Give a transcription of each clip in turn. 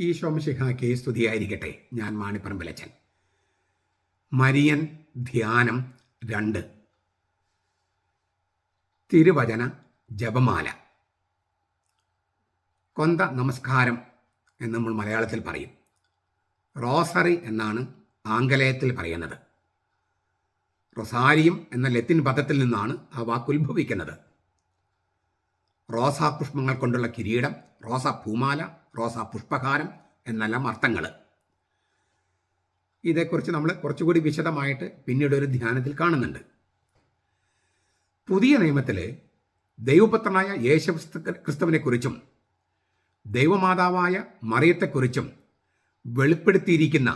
ഈ കേസ് സ്തുതിയായിരിക്കട്ടെ. ഞാൻ മാണിപ്പറമ്പിലച്ചൻ. മരിയൻ ധ്യാനം രണ്ട്. തിരുവചന ജപമാല. കൊന്ത നമസ്കാരം എന്ന് നമ്മൾ മലയാളത്തിൽ പറയും. റോസറി എന്നാണ് ആംഗലേയത്തിൽ പറയുന്നത്. റൊസാരിയും എന്ന ലത്തിൻ പദത്തിൽ നിന്നാണ് ആ വാക്ക് ഉത്ഭവിക്കുന്നത്. റോസാ പുഷ്പങ്ങൾ കൊണ്ടുള്ള കിരീടം റോസാ പൂമാല റോസാ പുഷ്പഹാരം എന്നെല്ലാം അർത്ഥങ്ങൾ ഇതേക്കുറിച്ച് നമ്മൾ കുറച്ചുകൂടി വിശദമായിട്ട് പിന്നീട് ഒരു ധ്യാനത്തിൽ കാണുന്നുണ്ട്. പുതിയ നിയമത്തിൽ ദൈവപുത്രനായ യേശു ക്രിസ്തുവിനെക്കുറിച്ചും ദൈവമാതാവായ മറിയത്തെക്കുറിച്ചും വെളിപ്പെടുത്തിയിരിക്കുന്ന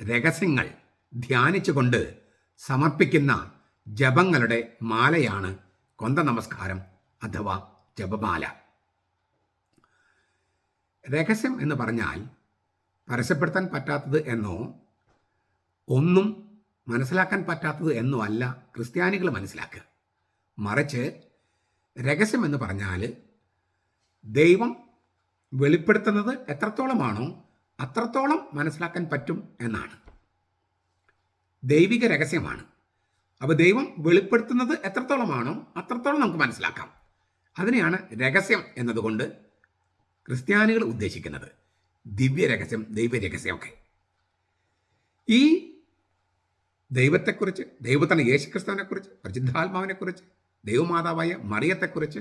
രഹസ്യങ്ങൾ ധ്യാനിച്ചുകൊണ്ട് സമർപ്പിക്കുന്ന ജപങ്ങളുടെ മാലയാണ് കൊന്ത നമസ്കാരം അഥവാ ജപമാല. രഹസ്യം എന്ന് പറഞ്ഞാൽ പരസ്യപ്പെടുത്താൻ പറ്റാത്തത് എന്നോ ഒന്നും മനസ്സിലാക്കാൻ പറ്റാത്തത് എന്നോ അല്ല ക്രിസ്ത്യാനികൾ മനസ്സിലാക്കുക. മറിച്ച് രഹസ്യം എന്ന് പറഞ്ഞാൽ ദൈവം വെളിപ്പെടുത്തുന്നത് എത്രത്തോളമാണോ അത്രത്തോളം മനസ്സിലാക്കാൻ പറ്റും എന്നാണ്. ദൈവിക രഹസ്യമാണ്. അപ്പോൾ ദൈവം വെളിപ്പെടുത്തുന്നത് എത്രത്തോളമാണോ അത്രത്തോളം നമുക്ക് മനസ്സിലാക്കാം. അതിനെയാണ് രഹസ്യം എന്നതുകൊണ്ട് ക്രിസ്ത്യാനികൾ ഉദ്ദേശിക്കുന്നത് ദിവ്യരഹസ്യം ദൈവരഹസ്യമൊക്കെ. ദൈവ രഹസ്യമൊക്കെ ഈ ദൈവത്തെക്കുറിച്ച് ദൈവത്തിന് യേശുക്രിസ്തുവിനെക്കുറിച്ച് പരിശുദ്ധാത്മാവിനെക്കുറിച്ച് ദൈവമാതാവായ മറിയത്തെക്കുറിച്ച്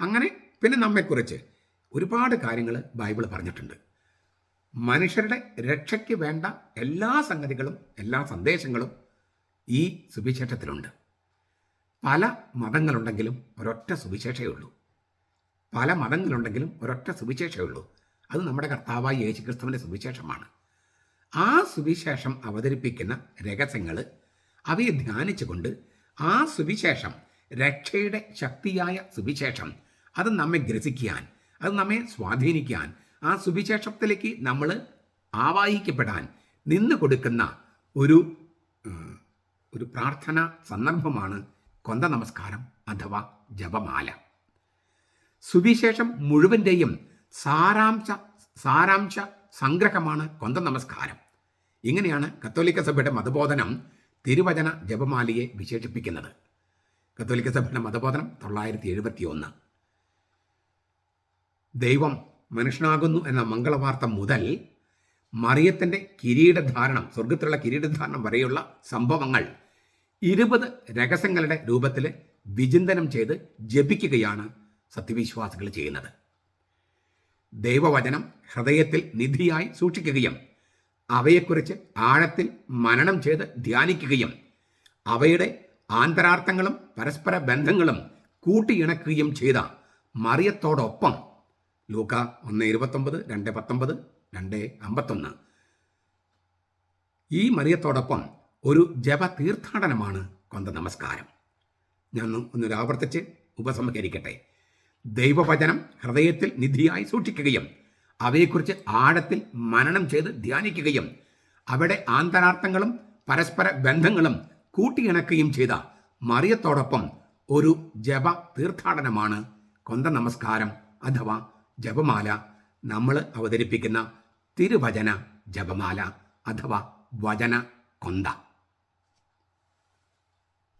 അങ്ങനെ പിന്നെ നമ്മെക്കുറിച്ച് ഒരുപാട് കാര്യങ്ങൾ ബൈബിൾ പറഞ്ഞിട്ടുണ്ട്. മനുഷ്യരുടെ രക്ഷയ്ക്ക് വേണ്ട എല്ലാ സംഗതികളും എല്ലാ സന്ദേശങ്ങളും ഈ സുവിശേഷത്തിലുണ്ട്. പല മതങ്ങളുണ്ടെങ്കിലും ഒരൊറ്റ സുവിശേഷമേ ഉള്ളൂ. പല മതങ്ങളുണ്ടെങ്കിലും ഒരൊറ്റ സുവിശേഷമേ ഉള്ളൂ. അത് നമ്മുടെ കർത്താവായ യേശുക്രിസ്തുവിന്റെ സുവിശേഷമാണ്. ആ സുവിശേഷം അവതരിപ്പിക്കുന്ന രഹസ്യങ്ങൾ അവയെ ധ്യാനിച്ചുകൊണ്ട് ആ സുവിശേഷം രക്ഷയുടെ ശക്തിയായ സുവിശേഷം അത് നമ്മെ ഗ്രസിക്കാൻ അത് നമ്മെ സ്വാധീനിക്കാൻ ആ സുവിശേഷത്തിലേക്ക് നമ്മൾ ആവാഹിക്കപ്പെടാൻ നിന്ന് കൊടുക്കുന്ന ഒരു ഒരു പ്രാർത്ഥന സന്ദർഭമാണ് കൊന്ത നമസ്കാരം അഥവാ ജപമാല. സുവിശേഷം മുഴുവന്റെയും സാരാംശ സാരാംശ സംഗ്രഹമാണ് കൊന്ത നമസ്കാരം. ഇങ്ങനെയാണ് കത്തോലിക്ക സഭയുടെ മതബോധനം തിരുവചന ജപമാലയെ വിശേഷിപ്പിക്കുന്നത്. കത്തോലിക്ക സഭയുടെ മതബോധനം തൊള്ളായിരത്തി എഴുപത്തി ഒന്ന് ദൈവം മനുഷ്യനാകുന്നു എന്ന മംഗളവാർത്ത മുതൽ മറിയത്തിന്റെ കിരീടധാരണം സ്വർഗത്തിലുള്ള കിരീടധാരണം വരെയുള്ള സംഭവങ്ങൾ ഇരുപത് രഹസ്യങ്ങളുടെ രൂപത്തിൽ വിചിന്തനം ചെയ്ത് ജപിക്കുകയാണ് സത്യവിശ്വാസികൾ ചെയ്യുന്നത്. ദൈവവചനം ഹൃദയത്തിൽ നിധിയായി സൂക്ഷിക്കുകയും അവയെക്കുറിച്ച് ആഴത്തിൽ മനനം ചെയ്ത് ധ്യാനിക്കുകയും അവയുടെ ആന്തരാർത്ഥങ്ങളും പരസ്പര ബന്ധങ്ങളും കൂട്ടിയിണക്കുകയും ചെയ്ത മറിയത്തോടൊപ്പം ലൂക്ക ഒന്ന് ഇരുപത്തൊമ്പത് രണ്ട് പത്തൊമ്പത് രണ്ട് അമ്പത്തൊന്ന്. ഈ മറിയത്തോടൊപ്പം ഒരു ജപ തീർത്ഥാടനമാണ് കൊന്ത നമസ്കാരം. ഞാൻ ഒന്ന് ആവർത്തിച്ച് ഉപസംഹരിക്കട്ടെ. ദൈവവചനം ഹൃദയത്തിൽ നിധിയായി സൂക്ഷിക്കുകയും അവയെക്കുറിച്ച് ആഴത്തിൽ മനനം ചെയ്ത് ധ്യാനിക്കുകയും അവിടെ ആന്തരാർത്ഥങ്ങളും പരസ്പര ബന്ധങ്ങളും കൂട്ടിയിണക്കുകയും ചെയ്ത മറിയത്തോടൊപ്പം ഒരു ജപ തീർത്ഥാടനമാണ് കൊന്ത നമസ്കാരം അഥവാ ജപമാല. നമ്മൾ അവതരിപ്പിക്കുന്ന തിരുവചന ജപമാല അഥവാ വചന കൊന്ത.